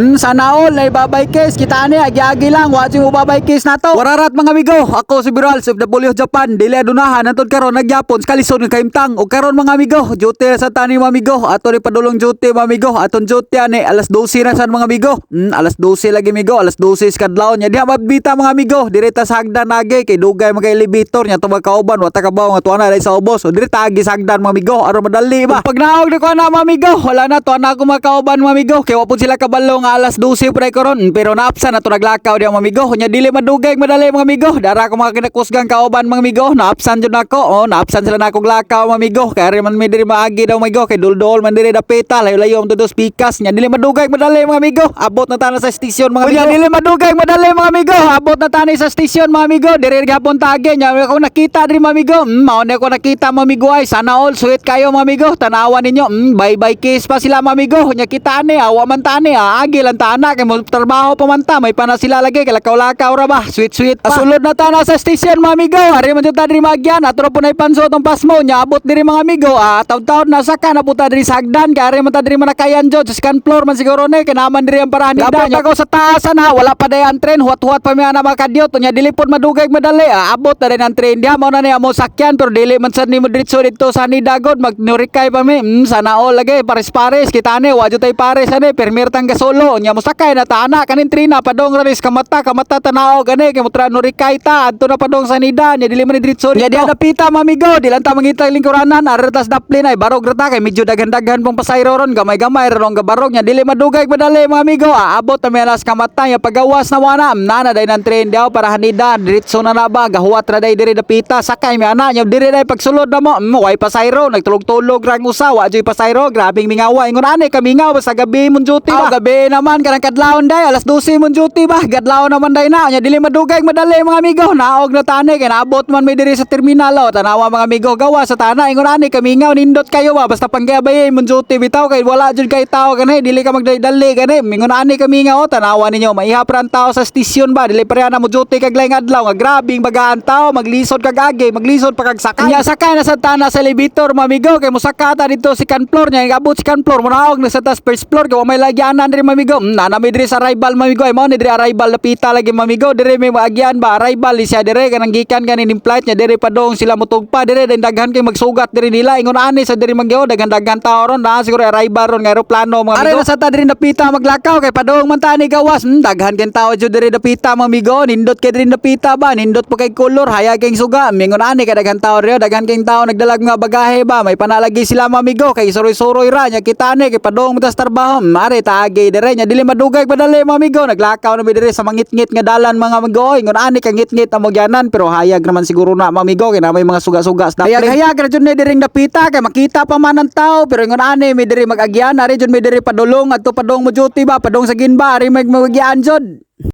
Hmm, sana all na ibabay case. Kita ni, agi-agi lang. Watching ubabay case na to. Wararat mga amigo. Ako si Biral, FW Japan. Dili adunahan. Antod karon nagyapon. Kalisod ng kaimtang. O karon mga amigo. Duty sa tani mga amigo. Ato ni padulong duty mga amigo. Aton duty ani. Alas 12 na sa mga amigo. Hmm, alas 12 lagi amigo. Alas 12 sa kadlaw niya. Diha mabita mga amigo. Direta sa hagdan nage. Kay dugay mga elevator niya. Tumag kauban. Wata ka ba nga tuwa na sa ubos. O direta agi sa hagdan mga amigo. Aron madali ba. Pag naog ni ko na mga amigo. Wala na to. Na ako mga amigo. Kaya wapon sila kabalo alas 12 pre koron. Pero naapsan na to naglakaw diya mga amigo. Nya dili madugay madali mga amigo. Dara ko mga kinakusgang kauban mga amigo. Naapsan jud nako. Oh, naapsan sila na akong lakaw mga amigo. Rin man may diri maagi daw mga amigo. Kay duldol man diri dapita. Layo-layo ang dos pikas. Nya dili madugay madali mga amigo. Abot na tana sa stisyon mga amigo. Nya dili madugay madali mga amigo. Abot na tani sa stisyon mga amigo. Diri gapon tage. Nya ako nakita diri mga amigo. Mm, mao na ako nakita mga amigo ay sana all sweet kayo mga amigo. Tanawan ninyo. Mm, bye bye kiss pa sila mga amigo. Nya kita ni awa man tani ah. Agi lang tana kay mo trabaho pa man ta. May pana sila lagi kay lakaw-lakaw ra ba. Sweet sweet pa. Asulod na tana sa station mga amigo. Ari man jud ta diri magyan. Atro po na ipanso tong pasmo nya abot diri mga amigo. Ah, taw-taw na saka na puta diri sa hagdan kay ari man ta diri manakayan jud sa second floor man siguro ni kay naman diri ang parahan nida. Dapat ako sa taasan ha. Wala pa dayan tren. Huwat-huwat pa mi ana makadiyot. Nya dili pod madugay madali. Ah, abot na rin ang tren diha mao na ni amo sakyan pero dili man sad ni mo diretso dito sa Nidagod magnurikay pa mi. Mm, sana all lagi pares-pares kita ni wa jud tay pares ani permir tang gasolo nya mo sakay na taana kanin trina padong ranis kamata kamata tanao gani kay mo tra nurikay ta adto na padong sa Nida nya dili man diretso nya diha napita mamigo di lang ta mangita lingkuranan arretas daplin ay barog rata kay medyo daghan-daghan pong pasayro ron gamay-gamay ron gabarog nya dili madugay madali mga amigo ah, abot na melas kamata nya pagawas na wana nana day nan tren daw para hanida diretso na na ba gahuwat ra day diri dapita sakay mi ana nya diri day pagsulod na mo mm, way pasayro nagtulog-tulog rang usa wa joy pasayro grabing mingawa ingon ani kamingaw sa gabi mon duty ba gabi naman kanang kadlawon day. Alas 12 mon duty ba? Gadlaw naman day na. Nya dili madugay madali mga amigo. Naog na tani kay naabot man may diri sa terminal o tanawa mga amigo gawa sa tana ingon ani kamingaw nindot kayo ba basta panggabay mon duty bitaw. Kay wala jud kay tao kanay dili ka magdali gani mingon ani kamingaw o tanawa ninyo maihap ra ang tao sa stisyon ba? Dili pareha na mo duty kag laing adlaw. Nga grabing bagaan tao maglisod kag agi maglisod pa kag sakay. Nya sakay na sa tana sa elevator mga amigo. Kay musakata dito si kan floor nya abot si kan floor mo naog na sa tas first floor. Kay may lagyanan diri mga amigo mm, nana mi diri sa arrival mga amigo ay mao ni diri arrival napita lagi mga amigo diri may maagyan ba? Arrival li siya diri kanang gikan kanin flight nya diri padong sila mutugpa diri. Den daghan kay magsugat diri nila. Ingon ani sa diri magyo daghan daghan tao ron na siguro arrival ron nga eroplano mga amigo. sa ta diri napita maglakaw kay padong man ta ni gawas. Mm, daghan kay tao jud diri napita mga amigo. Nindot kay diri napita ba? Nindot pa kay color haya kay suga. Mingon ani kay daghan tao riyo daghan kay tao nagdalag nga bagahe ba? May panalagi sila mga amigo. Kay suroy-suroy ra nya kita ni kay padong mo tas trabaho. Mare taagi diri nya dili madugay padali mga amigo. Naglakaw na mi sa mangit-ngit nga dalan mga amigo? Ingon ani kay ngit-ngit ang mogyanan pero hayag naman siguro na mga amigo. Kay may mga suga-suga sa hayag hayag ra jud ni diri napita kay makita pa man ang tao. Pero ingon ani mi diri mag-agyan ari jud mi diri padulong. Adto padong mo duty ba? Padong sa ginba ari mag magagyan jud